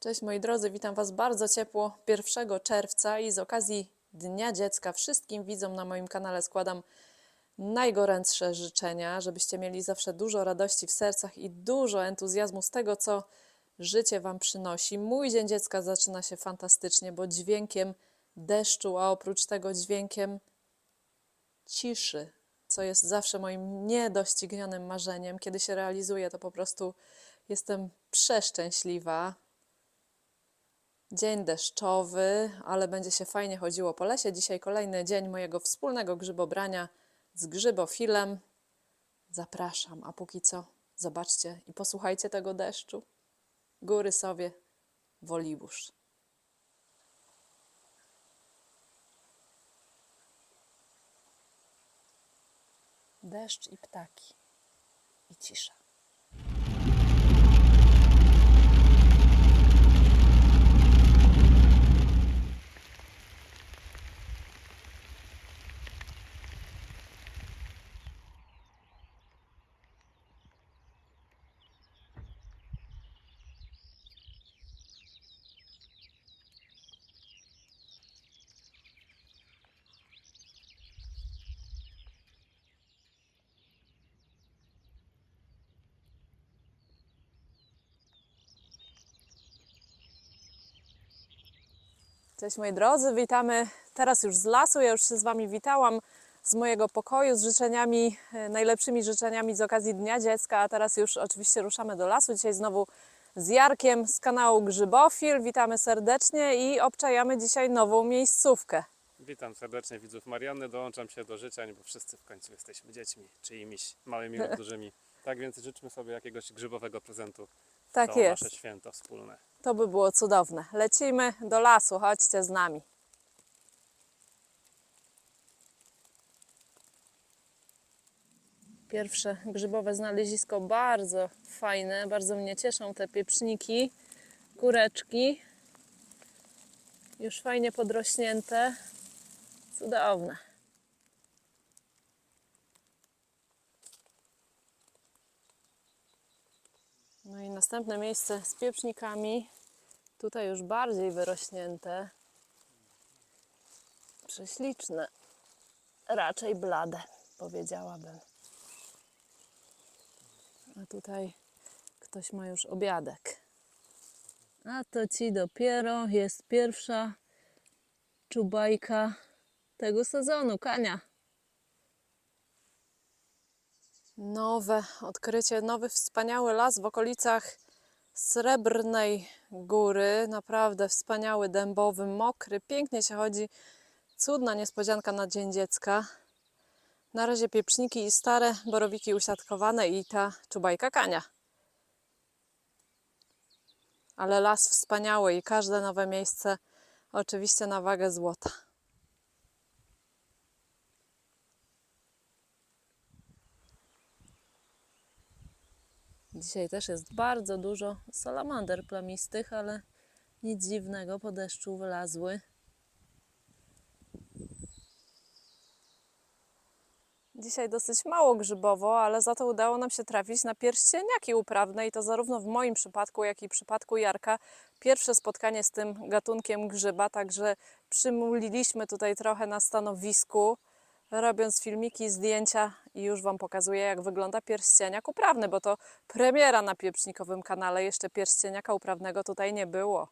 Cześć moi drodzy, witam Was bardzo ciepło 1 czerwca i z okazji Dnia Dziecka wszystkim widzom na moim kanale składam najgorętsze życzenia, żebyście mieli zawsze dużo radości w sercach i dużo entuzjazmu z tego, co życie Wam przynosi. Mój Dzień Dziecka zaczyna się fantastycznie, bo dźwiękiem deszczu, a oprócz tego dźwiękiem ciszy, co jest zawsze moim niedoścignionym marzeniem. Kiedy się realizuje, to po prostu jestem przeszczęśliwa. Dzień deszczowy, ale będzie się fajnie chodziło po lesie. Dzisiaj kolejny dzień mojego wspólnego grzybobrania z grzybofilem. Zapraszam, a póki co zobaczcie i posłuchajcie tego deszczu. Góry sobie, Wolibusz. Deszcz i ptaki. I cisza. Cześć moi drodzy, witamy teraz już z lasu. Ja już się z Wami witałam z mojego pokoju z życzeniami, e, najlepszymi życzeniami z okazji Dnia Dziecka, a teraz już oczywiście ruszamy do lasu. Dzisiaj znowu z Jarkiem z kanału Grzybofil. Witamy serdecznie i obczajamy dzisiaj nową miejscówkę. Witam serdecznie widzów Marianny, dołączam się do życzeń, bo wszyscy w końcu jesteśmy dziećmi, czyimiś małymi lub dużymi. Tak więc życzmy sobie jakiegoś grzybowego prezentu. Tak to jest. nasze święto wspólne. To by było cudowne. Lecimy do lasu, chodźcie z nami. Pierwsze grzybowe znalezisko bardzo fajne, bardzo mnie cieszą te pieprzniki, kureczki. Już fajnie podrośnięte. Cudowne. No i następne miejsce z pieprznikami. Tutaj już bardziej wyrośnięte. Prześliczne. Raczej blade, powiedziałabym. A tutaj ktoś ma już obiadek. A to ci dopiero jest pierwsza czubajka tego sezonu, Kania. Nowe odkrycie, nowy wspaniały las w okolicach Srebrnej Góry. Naprawdę wspaniały, dębowy, mokry, pięknie się chodzi. Cudna niespodzianka na Dzień Dziecka. Na razie pieprzniki i stare borowiki usiadkowane i ta czubajka kania. Ale las wspaniały i każde nowe miejsce oczywiście na wagę złota. Dzisiaj też jest bardzo dużo salamander plamistych, ale nic dziwnego, po deszczu wylazły. Dzisiaj dosyć mało grzybowo, ale za to udało nam się trafić na pierścieniaki uprawne i to zarówno w moim przypadku, jak i w przypadku Jarka pierwsze spotkanie z tym gatunkiem grzyba, także przymuliliśmy tutaj trochę na stanowisku, robiąc filmiki, zdjęcia i już Wam pokazuję, jak wygląda pierścieniak uprawny, bo to premiera na pieprznikowym kanale, jeszcze pierścieniaka uprawnego tutaj nie było.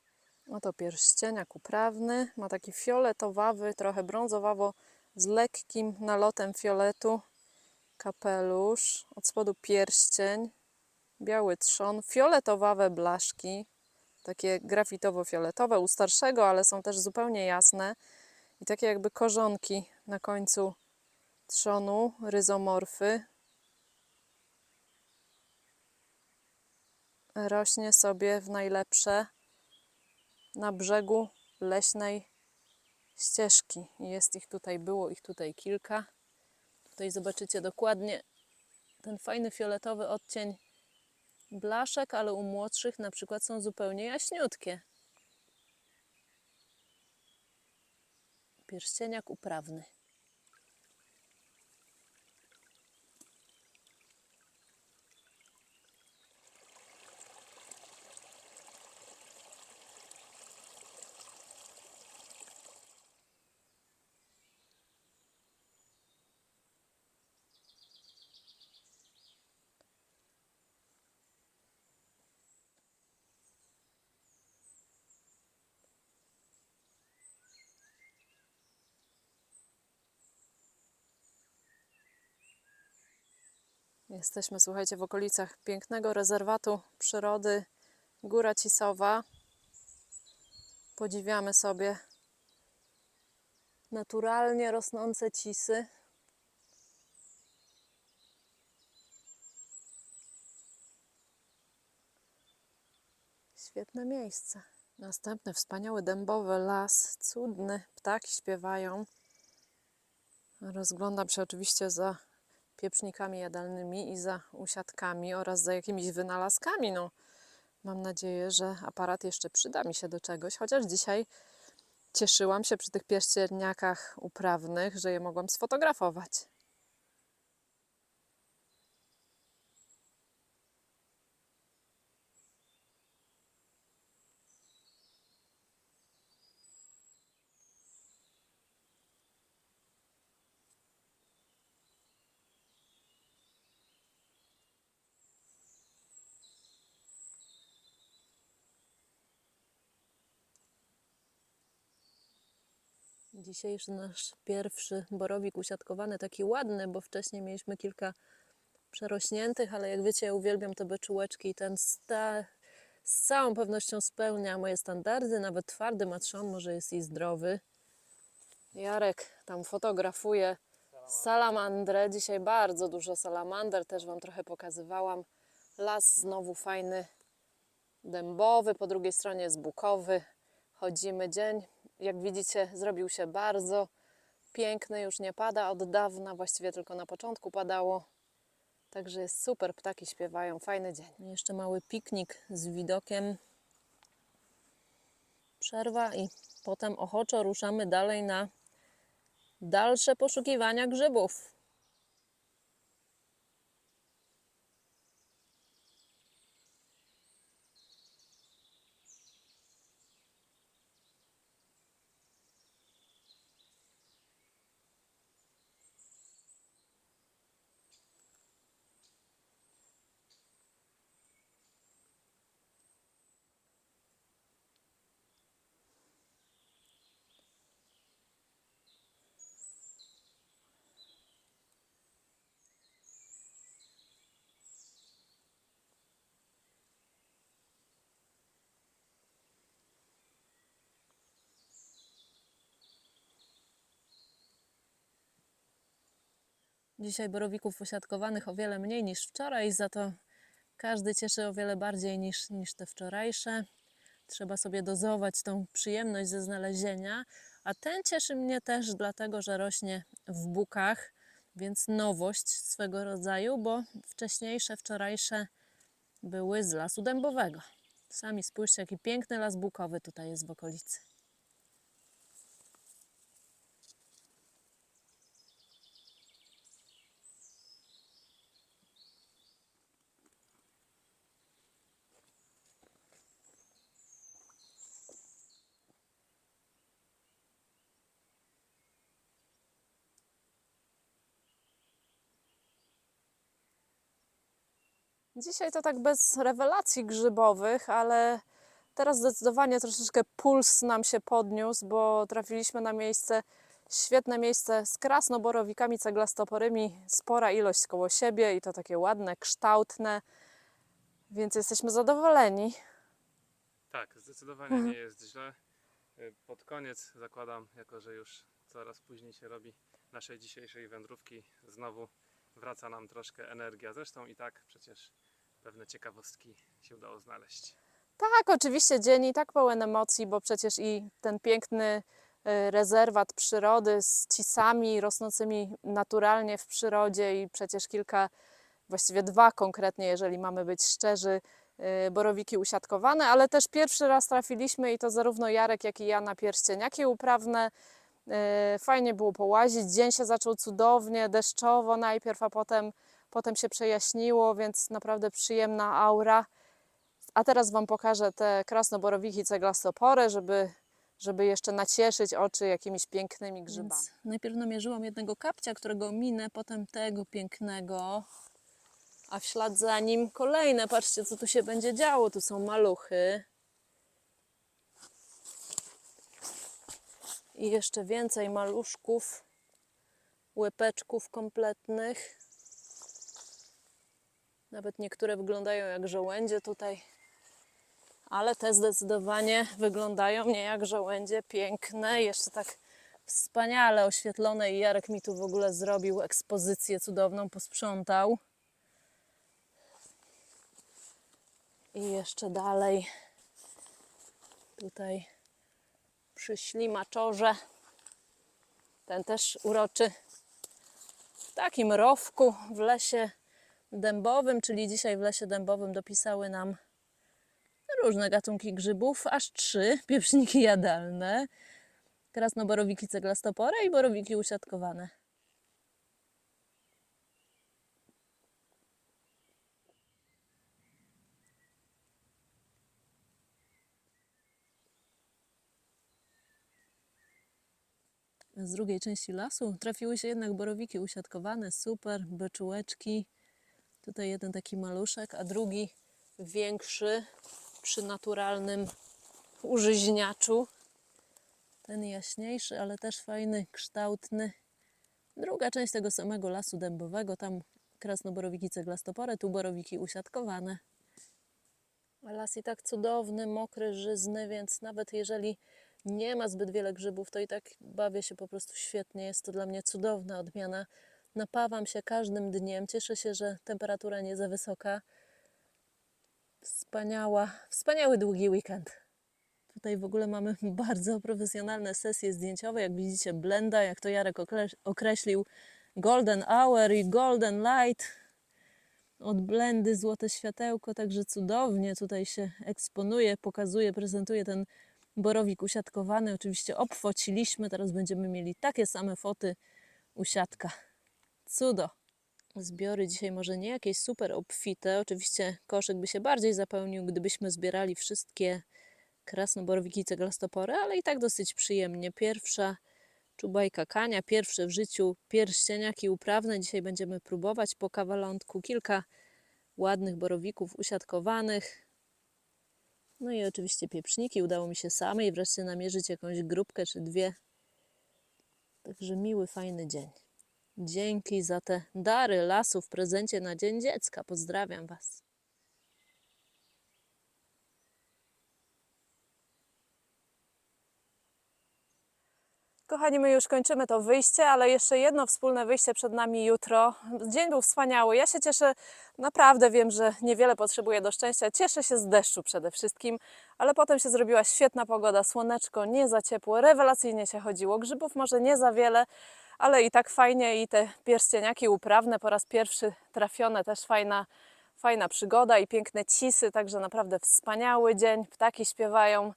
Oto pierścieniak uprawny, ma taki fioletowawy, trochę brązowawo z lekkim nalotem fioletu. Kapelusz, od spodu pierścień, biały trzon, fioletowawe blaszki, takie grafitowo-fioletowe, u starszego, ale są też zupełnie jasne. I takie jakby korzonki na końcu trzonu, ryzomorfy. Rośnie sobie w najlepsze na brzegu leśnej ścieżki. Jest ich tutaj, było ich tutaj kilka. Tutaj zobaczycie dokładnie ten fajny fioletowy odcień blaszek, ale u młodszych na przykład są zupełnie jaśniutkie. Pierścieniak uprawny. Jesteśmy, słuchajcie, w okolicach pięknego rezerwatu przyrody Góra Cisowa. Podziwiamy sobie naturalnie rosnące cisy. Świetne miejsce. Następny wspaniały dębowy las, cudny, ptaki śpiewają. Rozglądam się oczywiście za pieprznikami jadalnymi i za usiadkami oraz za jakimiś wynalazkami. No, mam nadzieję, że aparat jeszcze przyda mi się do czegoś, chociaż dzisiaj cieszyłam się przy tych pierścieniakach uprawnych, że je mogłam sfotografować. Dzisiejszy nasz pierwszy borowik usiadkowany, taki ładny, bo wcześniej mieliśmy kilka przerośniętych, ale jak wiecie, ja uwielbiam te beczułeczki i ten sta z całą pewnością spełnia moje standardy, nawet twardy ma trzon, może jest i zdrowy. Jarek tam fotografuje salamandrę. Dzisiaj bardzo dużo salamander, też Wam trochę pokazywałam. Las znowu fajny, dębowy, po drugiej stronie jest bukowy. Chodzimy dzień. Jak widzicie, zrobił się bardzo piękny, już nie pada od dawna, właściwie tylko na początku padało. Także jest super, ptaki śpiewają, fajny dzień. Jeszcze mały piknik z widokiem. Przerwa i potem ochoczo ruszamy dalej na dalsze poszukiwania grzybów. Dzisiaj borowików usiadkowanych o wiele mniej niż wczoraj, za to każdy cieszy o wiele bardziej niż, niż te wczorajsze. Trzeba sobie dozować tą przyjemność ze znalezienia, a ten cieszy mnie też dlatego, że rośnie w bukach, więc nowość swego rodzaju, bo wcześniejsze, wczorajsze były z lasu dębowego. Sami spójrzcie, jaki piękny las bukowy tutaj jest w okolicy. Dzisiaj to tak bez rewelacji grzybowych, ale teraz zdecydowanie troszeczkę puls nam się podniósł, bo trafiliśmy na miejsce, świetne miejsce z krasnoborowikami ceglastoporymi, spora ilość koło siebie i to takie ładne, kształtne, więc jesteśmy zadowoleni. Tak, zdecydowanie nie jest źle. Y, Pod koniec zakładam, jako że już coraz później się robi naszej dzisiejszej wędrówki, znowu wraca nam troszkę energia. Zresztą i tak przecież pewne ciekawostki się udało znaleźć. Tak, oczywiście dzień i tak pełen emocji, bo przecież i ten piękny y, rezerwat przyrody z cisami rosnącymi naturalnie w przyrodzie i przecież kilka, właściwie dwa konkretnie, jeżeli mamy być szczerzy, y, borowiki usiadkowane, ale też pierwszy raz trafiliśmy i to zarówno Jarek, jak i ja na pierścieniaki uprawne. Y, Fajnie było połazić, dzień się zaczął cudownie, deszczowo najpierw, a potem, potem się przejaśniło, więc naprawdę przyjemna aura. A teraz Wam pokażę te krasnoborowiki ceglastopory, żeby, żeby jeszcze nacieszyć oczy jakimiś pięknymi grzybami. najpierw namierzyłam jednego kapcia, którego minę, potem tego pięknego, a w ślad za nim kolejne. Patrzcie, co tu się będzie działo. Tu są maluchy. I jeszcze więcej maluszków, łepeczków kompletnych. Nawet niektóre wyglądają jak żołędzie tutaj, ale te zdecydowanie wyglądają nie jak żołędzie, piękne, jeszcze tak wspaniale oświetlone i Jarek mi tu w ogóle zrobił ekspozycję cudowną, posprzątał. I jeszcze dalej tutaj przy ślimaczorze. Ten też uroczy w takim rowku w lesie dębowym, czyli dzisiaj w lesie dębowym dopisały nam różne gatunki grzybów, aż trzy pieprzniki jadalne, krasnoborowiki ceglastopore i borowiki usiadkowane. Z drugiej części lasu trafiły się jednak borowiki usiadkowane, super, beczułeczki. Tutaj jeden taki maluszek, a drugi większy przy naturalnym użyźniaczu. Ten jaśniejszy, ale też fajny, kształtny. Druga część tego samego lasu dębowego, tam krasnoborowiki ceglastopore, tu borowiki usiadkowane. Las i tak cudowny, mokry, żyzny, więc nawet jeżeli nie ma zbyt wiele grzybów, to i tak bawię się po prostu świetnie. Jest to dla mnie cudowna odmiana. Napawam się każdym dniem. Cieszę się, że temperatura nie za wysoka. Wspaniała, wspaniały długi weekend. Tutaj w ogóle mamy bardzo profesjonalne sesje zdjęciowe. Jak widzicie, blenda, jak to Jarek okre- określił, golden hour i golden light. Od blendy złote światełko, także cudownie tutaj się eksponuje, pokazuje, prezentuje ten borowik usiadkowany. Oczywiście obfociliśmy, teraz będziemy mieli takie same foty usiadka. Cudo. Zbiory dzisiaj może nie jakieś super obfite. Oczywiście koszyk by się bardziej zapełnił, gdybyśmy zbierali wszystkie krasnoborowiki ceglastopory, ale i tak dosyć przyjemnie. Pierwsza czubajka kania, pierwsze w życiu pierścieniaki uprawne. Dzisiaj będziemy próbować po kawalątku kilka ładnych borowików usiadkowanych. No i oczywiście pieprzniki. Udało mi się samej wreszcie namierzyć jakąś grupkę czy dwie. Także miły, fajny dzień. Dzięki za te dary lasu w prezencie na Dzień Dziecka. Pozdrawiam Was. Kochani, my już kończymy to wyjście, ale jeszcze jedno wspólne wyjście przed nami jutro. Dzień był wspaniały. Ja się cieszę, naprawdę wiem, że niewiele potrzebuję do szczęścia. Cieszę się z deszczu przede wszystkim, ale potem się zrobiła świetna pogoda, słoneczko, nie za ciepło, rewelacyjnie się chodziło. Grzybów może nie za wiele, ale i tak fajnie i te pierścieniaki uprawne po raz pierwszy trafione, też fajna, fajna przygoda i piękne cisy, także naprawdę wspaniały dzień. Ptaki śpiewają.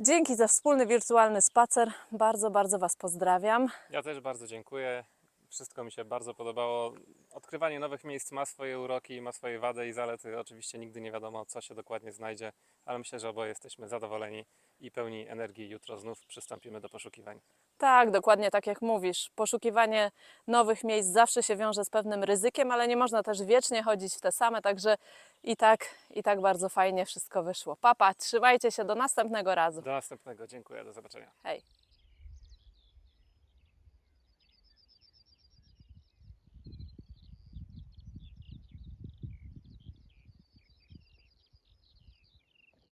Dzięki za wspólny wirtualny spacer. Bardzo, bardzo Was pozdrawiam. Ja też bardzo dziękuję. Wszystko mi się bardzo podobało. Odkrywanie nowych miejsc ma swoje uroki, ma swoje wady i zalety. Oczywiście nigdy nie wiadomo, co się dokładnie znajdzie, ale myślę, że oboje jesteśmy zadowoleni i pełni energii. Jutro znów przystąpimy do poszukiwań. Tak, dokładnie tak jak mówisz. Poszukiwanie nowych miejsc zawsze się wiąże z pewnym ryzykiem, ale nie można też wiecznie chodzić w te same, także i tak, i tak bardzo fajnie wszystko wyszło. Papa, trzymajcie się do następnego razu. Do następnego. Dziękuję. Do zobaczenia. Hej.